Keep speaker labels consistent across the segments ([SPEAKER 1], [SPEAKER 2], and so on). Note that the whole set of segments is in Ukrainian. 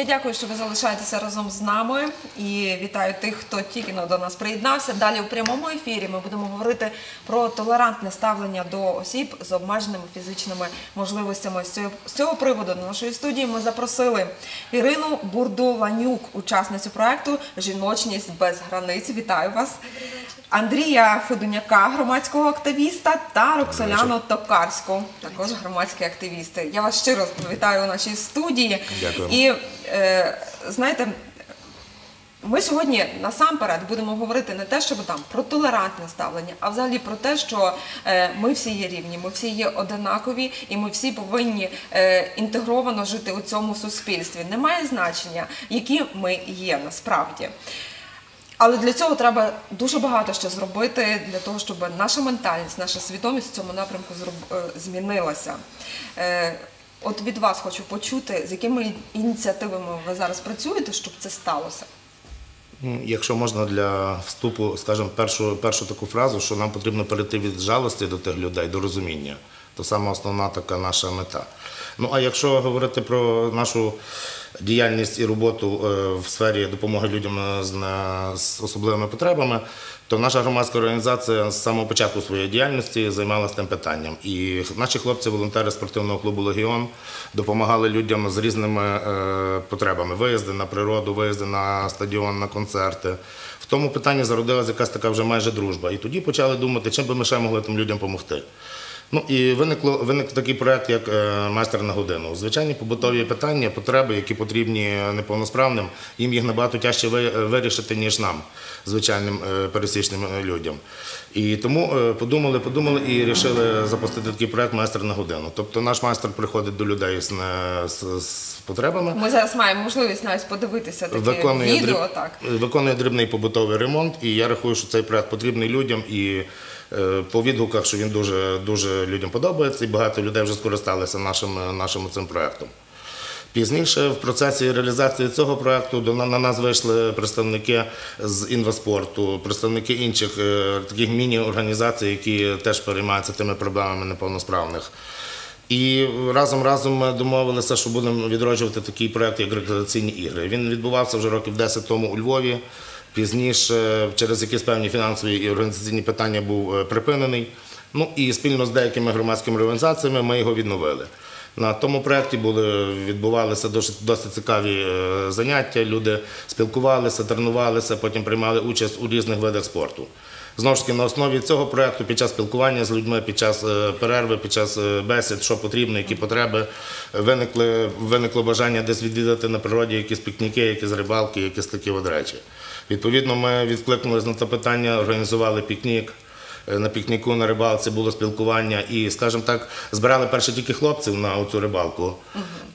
[SPEAKER 1] Я дякую, що ви залишаєтеся разом з нами і вітаю тих, хто тільки до нас приєднався. Далі у прямому ефірі ми будемо говорити про толерантне ставлення до осіб з обмеженими фізичними можливостями. З цього, приводу до нашої студії ми запросили Ірину Бурду-Ланюк, учасницю проекту Жіночність без границь. Вітаю вас. Андрія Федуняка, громадського активіста, та Роксоляну Токарську, також громадські активісти. Я вас щиро вітаю у нашій студії.
[SPEAKER 2] Дякую.
[SPEAKER 1] І знаєте, ми сьогодні насамперед будемо говорити не те, щоб там про толерантне ставлення, а взагалі про те, що е, ми всі є рівні, ми всі є одинакові, і ми всі повинні е, інтегровано жити у цьому суспільстві. Немає значення, які ми є насправді. Але для цього треба дуже багато ще зробити для того, щоб наша ментальність, наша свідомість в цьому напрямку е, змінилася. От від вас хочу почути, з якими ініціативами ви зараз працюєте, щоб це сталося.
[SPEAKER 2] Ну, Якщо можна для вступу, скажімо, першу, першу таку фразу, що нам потрібно перейти від жалості до тих людей, до розуміння, то саме основна така наша мета. Ну а якщо говорити про нашу діяльність і роботу е, в сфері допомоги людям е, з, особливими потребами, то наша громадська організація з самого початку своєї діяльності займалася тим питанням. І наші хлопці-волонтери спортивного клубу Легіон допомагали людям з різними е, потребами: виїзди на природу, виїзди на стадіон, на концерти. В тому питанні зародилася якась така вже майже дружба. І тоді почали думати, чим би ми ще могли тим людям допомогти. Ну і виникло виник такий проект, як е, майстер на годину. Звичайні побутові питання, потреби, які потрібні неповносправним, їм їх набагато тяжче ви- вирішити, ніж нам, звичайним е, пересічним е, людям. І тому е, подумали, подумали і вирішили запустити такий проект майстер на годину. Тобто наш майстер приходить до людей з, з, з потребами.
[SPEAKER 1] Ми зараз маємо можливість навіть подивитися таке
[SPEAKER 2] Виконує,
[SPEAKER 1] відео.
[SPEAKER 2] дріб-
[SPEAKER 1] Так
[SPEAKER 2] виконує дрібний побутовий ремонт, і я рахую, що цей проект потрібний людям. І е, по відгуках, що він дуже, дуже людям подобається, і багато людей вже скористалися нашим, е, нашим цим проектом. Пізніше в процесі реалізації цього проекту на нас вийшли представники з інваспорту, представники інших е, таких міні-організацій, які теж переймаються тими проблемами неповносправних. І разом разом ми домовилися, що будемо відроджувати такий проект, як рекреаційні ігри. Він відбувався вже років 10 тому у Львові. Пізніше, через якісь певні фінансові і організаційні питання, був е, припинений. Ну і спільно з деякими громадськими організаціями ми його відновили. На тому проєкті відбувалися досить, досить цікаві е, заняття. Люди спілкувалися, тренувалися, потім приймали участь у різних видах спорту. Знову ж таки, на основі цього проєкту, під час спілкування з людьми, під час е, перерви, під час бесід, що потрібно, які потреби, виникли, виникло бажання десь відвідати на природі якісь пікніки, якісь рибалки, якісь такі от речі. Відповідно, ми відкликнулися на це питання, організували пікнік. Е, На пікніку на рибалці було спілкування і, скажімо так, збирали перше тільки хлопців на цю рибалку.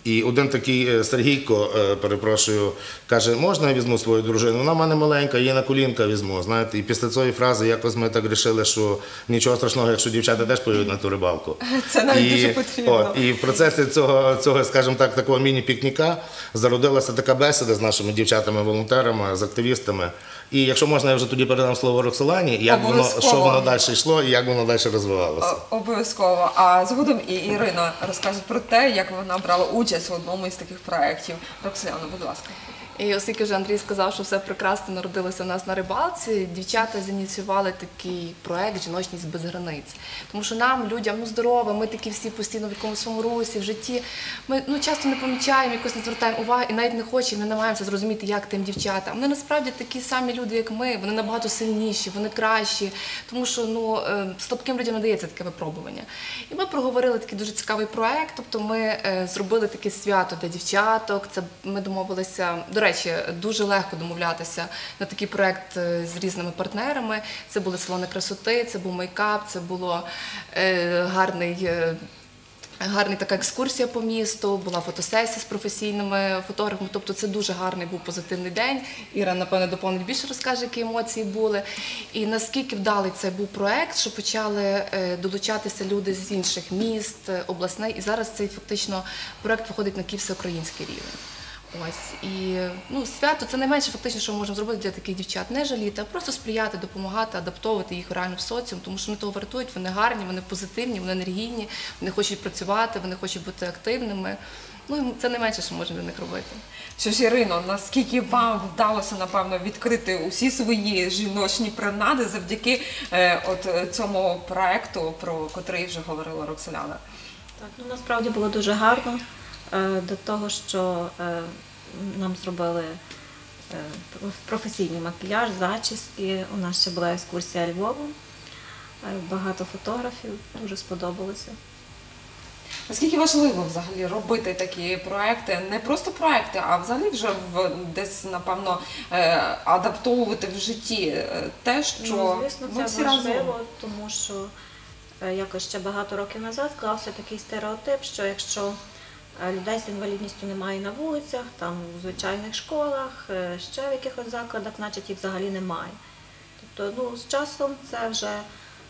[SPEAKER 2] І один такий е, Сергійко, е, перепрошую, каже, можна я візьму свою дружину? Вона в мене маленька, її на колінка візьму. Знаєте, і після цієї фрази якось ми так вирішили, що нічого страшного, якщо дівчата теж поїдуть на ту рибалку.
[SPEAKER 1] Це навіть
[SPEAKER 2] І,
[SPEAKER 1] дуже потрібно.
[SPEAKER 2] от, і в процесі цього, цього скажімо так, такого міні-пікніка зародилася така бесіда з нашими дівчатами-волонтерами, з активістами. І якщо можна, я вже тоді передам слово Роксолані, як воно, що воно далі йшло і як воно далі розвивалося.
[SPEAKER 1] Обов'язково. А згодом і Ірина розкаже про те, як вона брала участь в одному із таких проєктів. Роксоляна, будь ласка.
[SPEAKER 3] І оскільки вже Андрій сказав, що все прекрасно народилося у нас на рибалці, дівчата зініціювали такий проект Жіночність без границь. Тому що нам, людям, ну здорово, ми такі всі постійно в якомусь своєму русі, в житті. Ми ну часто не помічаємо, якось не звертаємо уваги і навіть не хочемо, не намагаємося зрозуміти, як тим дівчатам. Вони насправді такі самі люди, як ми, вони набагато сильніші, вони кращі, тому що ну е, слабким людям надається таке випробування. І ми проговорили такий дуже цікавий проект. Тобто ми е, зробили таке свято для дівчаток. Це ми домовилися. До речі, дуже легко домовлятися на такий проект е, з різними партнерами. Це були салони красоти, це був мейкап, це було е, гарний. е, Гарна така екскурсія по місту, була фотосесія з професійними фотографами. Тобто це дуже гарний був позитивний день. Іра, напевно, доповнить більше розкаже, які емоції були. І наскільки вдалий це був проект, що почали долучатися люди з інших міст, обласней. І зараз цей фактично проект виходить на Київ всеукраїнський рівень. Ось і ну свято це найменше фактично, що ми можемо зробити для таких дівчат. Не жаліти, а просто сприяти, допомагати, адаптовувати їх реально в соціум, тому що вони того вартують, вони гарні, вони позитивні, вони енергійні, вони хочуть працювати, вони хочуть бути активними. Ну це не менше, що можемо для них робити.
[SPEAKER 1] Що ж, Ірино, наскільки вам вдалося напевно відкрити усі свої жіночні принади завдяки е, от цьому проекту, про котрий вже говорила Роксоляна?
[SPEAKER 4] Так, ну насправді було дуже гарно до того, що е, нам зробили е, проф- професійний макіяж, зачіски. У нас ще була екскурсія Львовом, е, багато фотографів, дуже сподобалося.
[SPEAKER 1] Наскільки важливо взагалі робити такі проекти, не просто проекти, а взагалі вже в десь напевно е, адаптовувати в житті е, те, що
[SPEAKER 4] ну, звісно, це
[SPEAKER 1] всі
[SPEAKER 4] важливо,
[SPEAKER 1] разом.
[SPEAKER 4] тому що е, якось ще багато років назад склався такий стереотип, що якщо е, людей з інвалідністю немає на вулицях, там у звичайних школах, е, ще в якихось закладах, значить їх взагалі немає. Тобто, ну, з часом це вже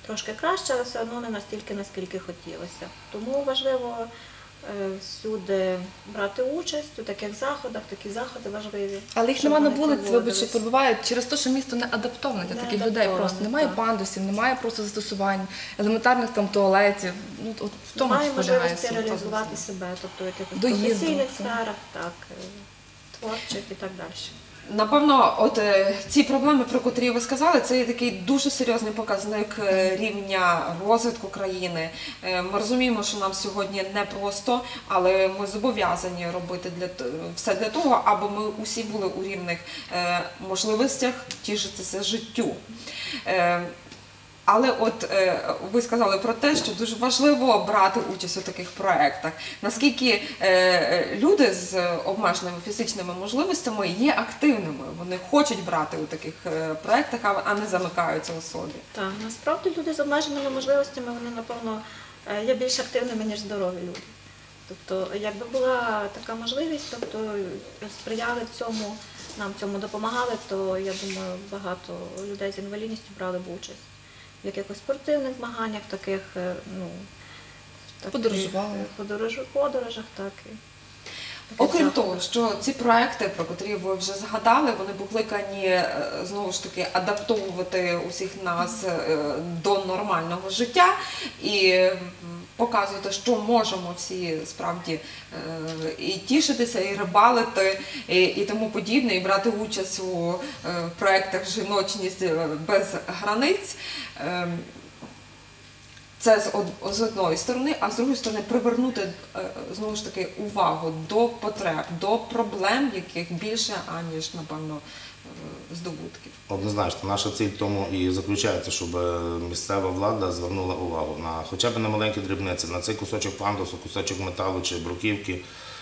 [SPEAKER 4] трошки краще, але все одно не настільки, наскільки хотілося. Тому важливо е, всюди брати участь у таких заходах, такі заходи важливі.
[SPEAKER 3] Але їх нема на вулиці, вибачте, перебувають через те, що місто не адаптоване для
[SPEAKER 4] Не
[SPEAKER 3] таких людей. Просто немає
[SPEAKER 4] так.
[SPEAKER 3] пандусів, немає просто застосувань, елементарних там туалетів. Ну от в тому
[SPEAKER 4] Має можливості реалізувати себе, тобто в якихось професійних сферах, так, е, творчих і так далі.
[SPEAKER 1] Напевно, от е, ці проблеми, про котрі ви сказали, це є такий дуже серйозний показник е, рівня розвитку країни. Е, Ми розуміємо, що нам сьогодні непросто, але ми зобов'язані робити для все для того, аби ми усі були у рівних можливостях тішитися життю. Е, Але от е, ви сказали про те, що дуже важливо брати участь у таких проєктах. Наскільки е, люди з обмеженими фізичними можливостями є активними, вони хочуть брати у таких е, проєктах, а- не замикаються у собі.
[SPEAKER 4] Так, насправді люди з обмеженими можливостями, вони, напевно, е, є більш активними, ніж здорові люди. Тобто, якби була така можливість, тобто сприяли цьому, нам цьому допомагали, то я думаю, багато людей з інвалідністю брали б участь в якихось спортивних змаганнях, таких, е, ну, таких,
[SPEAKER 3] Подорожували.
[SPEAKER 4] е, подорож, подорожах, так.
[SPEAKER 1] Окрім того, що ці проекти, про котрі ви вже згадали, вони покликані е, знову ж таки адаптовувати усіх нас до нормального життя і показувати, що можемо всі справді і тішитися, і рибалити, і, і тому подібне, і брати участь у проектах жіночність без границь. Ем, це з, од- з одної сторони, а з другої сторони привернути е, знову ж таки увагу до потреб, до проблем, яких більше, аніж, напевно, е, здобутків.
[SPEAKER 2] Однозначно, наша ціль в тому і заключається, щоб е, місцева влада звернула увагу на хоча б на маленькі дрібниці, на цей кусочок пандусу, кусочок металу чи бруківки,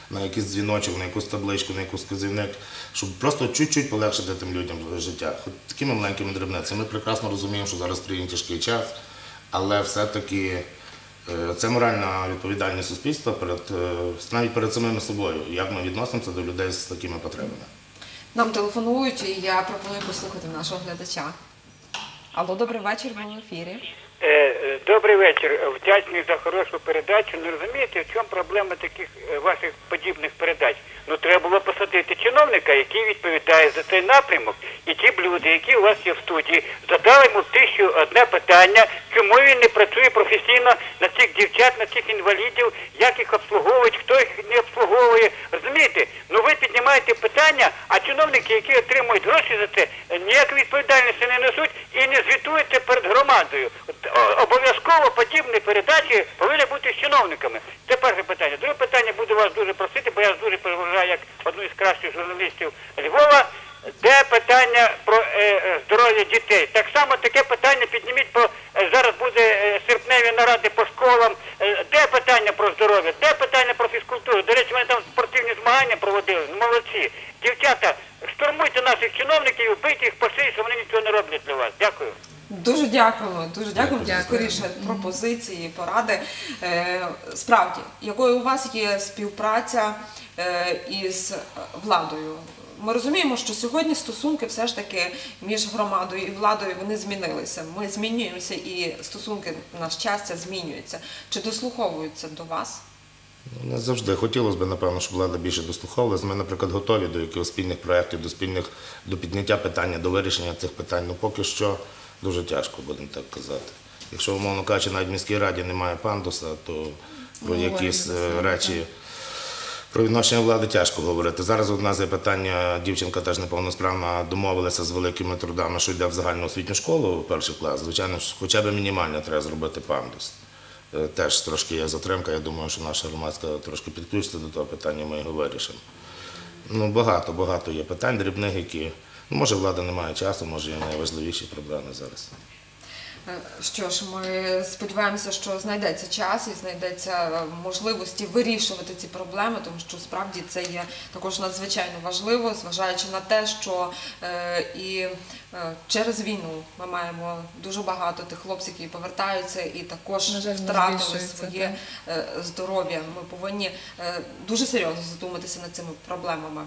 [SPEAKER 2] на якийсь дзвіночок, на якусь табличку, на якийсь вказівник, щоб просто чуть-чуть полегшити тим людям життя. Хоч такими маленькими дрібницями. Ми прекрасно розуміємо, що зараз країні тяжкий час, але все-таки е, це моральна відповідальність суспільства перед е, навіть перед самими собою, як ми відносимося до людей з такими потребами.
[SPEAKER 1] Нам телефонують, і я пропоную послухати нашого глядача. Алло, добрий вечір, ви в ефірі.
[SPEAKER 5] Е, Добрий вечір. Вдячний за хорошу передачу. Не розумієте, в чому проблема таких е, ваших подібних передач? Ну треба було посадити чиновника, який відповідає за цей напрямок, і ті люди, які у вас є в студії, задали йому тисячу одне питання, чому він не працює професійно на цих дівчат, на цих інвалідів, як їх обслуговують, хто їх не обслуговує. Розумієте? Ну ви піднімаєте питання, а чиновники, які отримують гроші за це, ніякої відповідальності не несуть і не звітуються перед громадою. Обов'язково подібні передачі повинні бути з чиновниками. Це перше питання. Друге питання буду вас дуже просити, бо я дуже поважаю як одну із кращих журналістів Львова. Де питання про е, е, здоров'я дітей? Так само таке питання підніміть по е, зараз буде е, серпневі наради по школам. Е, де питання про здоров'я? Де питання про фізкультуру? До речі, вони там спортивні змагання проводили. Ну, Молодці. Дівчата, штурмуйте наших і їх по шиї, що вони нічого не роблять для вас. Дякую.
[SPEAKER 1] Дуже дякуємо, дуже дякуємо.
[SPEAKER 3] Дякую.
[SPEAKER 1] Скоріше пропозиції, поради. Е, Справді, якою у вас є співпраця е, із владою? Ми розуміємо, що сьогодні стосунки все ж таки між громадою і владою вони змінилися. Ми змінюємося і стосунки на щастя змінюються. Чи дослуховуються до вас?
[SPEAKER 2] Ну, Не завжди хотілося б, напевно, щоб влада більше дослуховувалась. Ми, наприклад, готові до якихось спільних проєктів, до спільних до підняття питання, до вирішення цих питань. Ну поки що дуже тяжко, будемо так казати. Якщо, умовно кажучи, навіть в міській раді немає пандуса, то про якісь е, речі Про відношення влади тяжко говорити. Зараз нас є питання, дівчинка теж неповносправна, домовилася з великими трудами, що йде в загальну освітню школу перший клас. Звичайно, хоча б мінімально треба зробити пандус. Е, Теж трошки є затримка. Я думаю, що наша громадська трошки підключиться до того питання, ми його вирішимо. Ну, багато, багато є питань дрібних, які ну, може влада не має часу, може є найважливіші проблеми зараз.
[SPEAKER 1] Що ж, ми сподіваємося, що знайдеться час і знайдеться е, можливості вирішувати ці проблеми, тому що справді це є також надзвичайно важливо, зважаючи на те, що е, і е, через війну ми маємо дуже багато тих хлопців, які повертаються і також
[SPEAKER 3] жаль,
[SPEAKER 1] втратили своє здоров'я. Ми повинні дуже серйозно задуматися над цими проблемами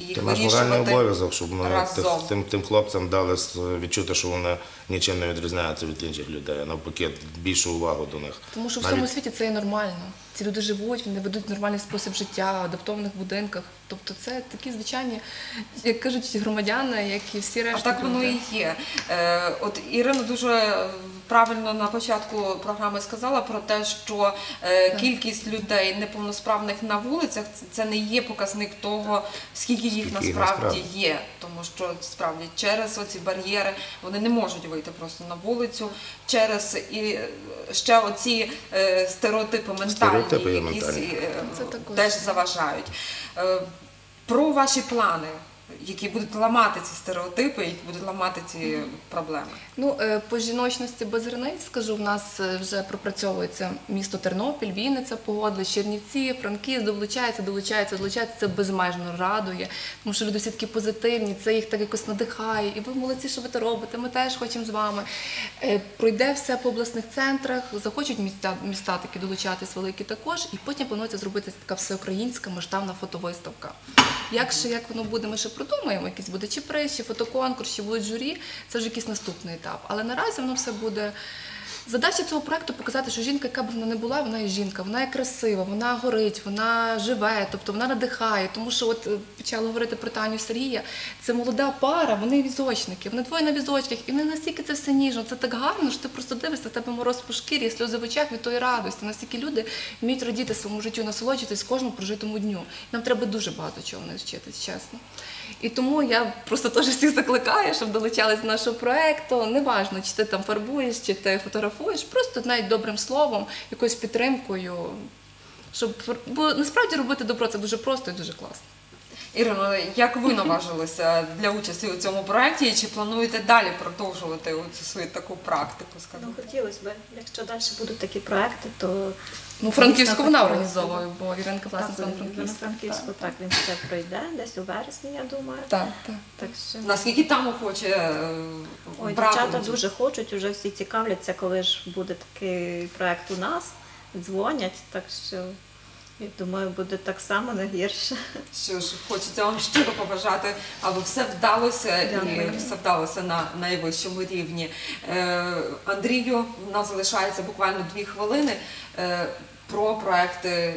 [SPEAKER 1] і їх
[SPEAKER 2] Це наш моральний обов'язок, щоб ми тим, тим хлопцям дали відчути, що вони нічим не відрізняються від інших людей, а навпаки, більшу увагу до них.
[SPEAKER 3] Тому що в
[SPEAKER 2] Навіть-
[SPEAKER 3] всьому світі це є нормально. Ці люди живуть, вони ведуть нормальний спосіб життя адаптованих будинках. Тобто це такі звичайні, як кажуть, громадяни, як і всі
[SPEAKER 1] А так воно і є. Е, От Ірина дуже правильно на початку програми сказала про те, що е, кількість людей неповносправних на вулицях це- не є показник того, скільки їх насправді є. Тому що справді через оці бар'єри вони не можуть вийти просто на вулицю. Через і е, ще оці стереотипи ментальні,
[SPEAKER 2] Стереотипи є
[SPEAKER 1] якісь
[SPEAKER 2] ментальні.
[SPEAKER 1] теж заважають. Е, Про ваші плани, які будуть ламати ці стереотипи, які будуть ламати ці проблеми.
[SPEAKER 3] Ну, е, по жіночності без границь, скажу, в нас е, вже пропрацьовується місто Тернопіль, Вінниця погодили, Чернівці, Франківськ долучається, долучається, долучається. Це безмежно радує, тому що люди всі такі позитивні, це їх так якось надихає. І ви молодці, що ви це робите. Ми теж хочемо з вами. Е, Пройде все по обласних центрах, захочуть міста, міста такі долучатись великі також, і потім планується зробити така всеукраїнська масштабна фотовиставка. Як ще як воно буде, ми ще продумаємо, якийсь буде чи приз, чи фотоконкурс, чи будуть журі. Це вже якийсь наступний етап. Але наразі воно все буде. Задача цього проекту показати, що жінка, яка б вона не була, вона є жінка, вона є красива, вона горить, вона живе, тобто вона надихає. Тому що от е, почала говорити про Таню Сергія, це молода пара, вони візочники, вони двоє на візочках, і вони настільки це все ніжно, це так гарно, що ти просто дивишся, тебе мороз по шкірі, сльози в очах від тої радості. Настільки люди вміють радіти своєму життю, насолоджуватись кожному прожитому дню. Нам треба дуже багато чого навчитись, чесно. І тому я просто теж всіх закликаю, щоб долучались до нашого проекту. Неважно, чи ти там фарбуєш, чи ти фотографуєш, просто навіть добрим словом, якоюсь підтримкою. Щоб бо насправді робити добро це дуже просто і дуже класно.
[SPEAKER 1] Ірино, як ви наважилися для участі у цьому проєкті і чи плануєте далі продовжувати цю свою таку практику?
[SPEAKER 4] Ну, хотілося б, якщо далі будуть такі проекти, то
[SPEAKER 3] Ну, Франківську вона організовує, бо Іринка власне з
[SPEAKER 4] на
[SPEAKER 3] Франківська.
[SPEAKER 4] Франківську так він ще пройде, десь у вересні, я думаю.
[SPEAKER 3] Так, так.
[SPEAKER 4] Так що
[SPEAKER 1] Наскільки там охоче е,
[SPEAKER 4] Ой,
[SPEAKER 1] брати
[SPEAKER 4] дівчата дуже хочуть, вже всі цікавляться, коли ж буде такий проект у нас, дзвонять, так що я думаю, буде так само не гірше.
[SPEAKER 1] Що ж, хочеться вам щиро побажати, аби все вдалося і все вдалося на найвищому рівні. Е, Андрію, в нас залишається буквально дві хвилини е, про проекти,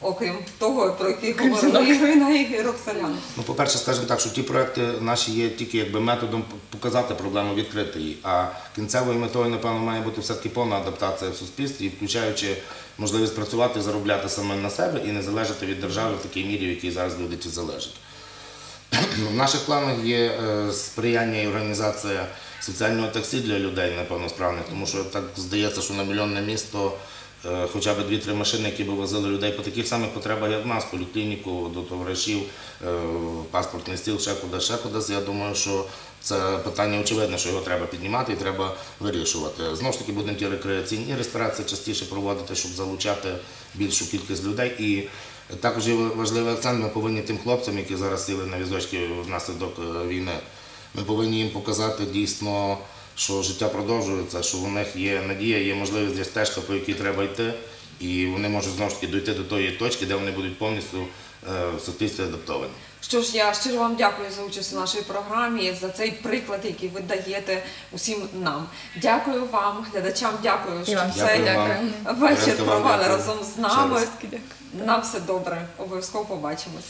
[SPEAKER 1] окрім того, про який говорили Ірина і Роксоляна.
[SPEAKER 2] Ну, по-перше, скажімо так, що ті проекти наші є тільки якби методом показати проблему, відкрити її. А кінцевою метою, напевно, має бути все-таки повна адаптація в суспільстві, включаючи можливість працювати, заробляти саме на себе і не залежати від держави в такій мірі, в якій зараз люди ці залежать. В наших планах є е, сприяння і організація соціального таксі для людей неповносправних, тому що так здається, що на мільйонне місто хоча б дві-три машини, які б возили людей по таких самих потребах, як в нас, поліклініку, до товаришів, е, паспортний стіл, ще кудись, ще кудись. Я думаю, що це питання очевидне, що його треба піднімати і треба вирішувати. Знову ж таки, будемо ті рекреаційні реєстрації частіше проводити, щоб залучати більшу кількість людей. І також є важливий акцент, ми повинні тим хлопцям, які зараз сіли на візочки внаслідок е, війни, ми повинні їм показати дійсно, що життя продовжується, що у них є надія, є можливість, є стежка, по якій треба йти, і вони можуть знову ж таки дійти до тої точки, де вони будуть повністю е, в суспільстві адаптовані.
[SPEAKER 1] Що ж, я щиро вам дякую за участь у нашій програмі, за цей приклад, який ви даєте усім нам. Дякую вам, глядачам, дякую, що
[SPEAKER 3] вам
[SPEAKER 1] цей
[SPEAKER 2] Дякую
[SPEAKER 1] вечір провели разом з нами. На все добре, обов'язково побачимось.